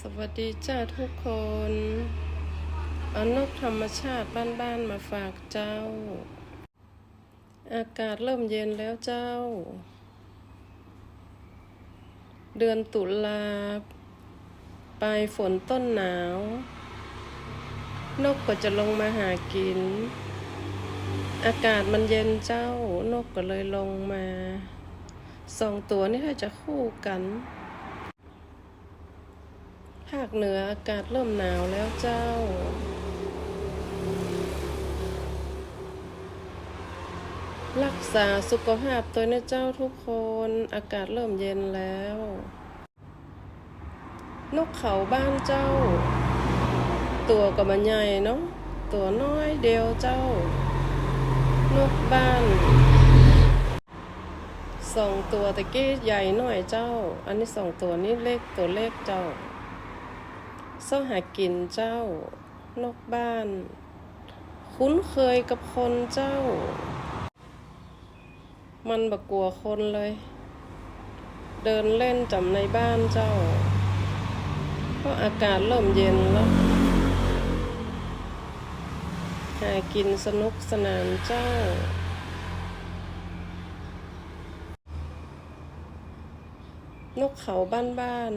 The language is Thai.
สวัสดีจ้าทุกคนเอานกธรรมชาติบ้านๆมาฝากเจ้า อากาศเริ่มเย็นแล้วเจ้า เดือนตุลาปลายฝนต้นหนาว นกก็จะลงมาหากิน อากาศมันเย็นเจ้านกก็เลยลงมาสองตัวนี่ถ้าจะคู่กันาคเหนืออากาศเริ่มหนาวแล้วเจ้า รักษาสุขภาพตัวนะเจ้าทุกคนอากาศเริ่มเย็นแล้ว นกเขาบ้านเจ้า ตัวก็มันใหญ่เนาะตัวน้อยเดียวเจ้า นกบ้านสองตัวตะกี้ใหญ่หน่อยเจ้า อันนี้สองตัวนี้เล็กตัวเล็กเจ้า เส้าหากินเจ้านอกบ้าน คุ้นเคยกับคนเจ้า มันบกกลัวคนเลย เดินเล่นจำในบ้านเจ้าเพราะอากาศเริ่มเย็นแล้ว หากินสนุกสนานเจ้านกเขาบ้านบ้าน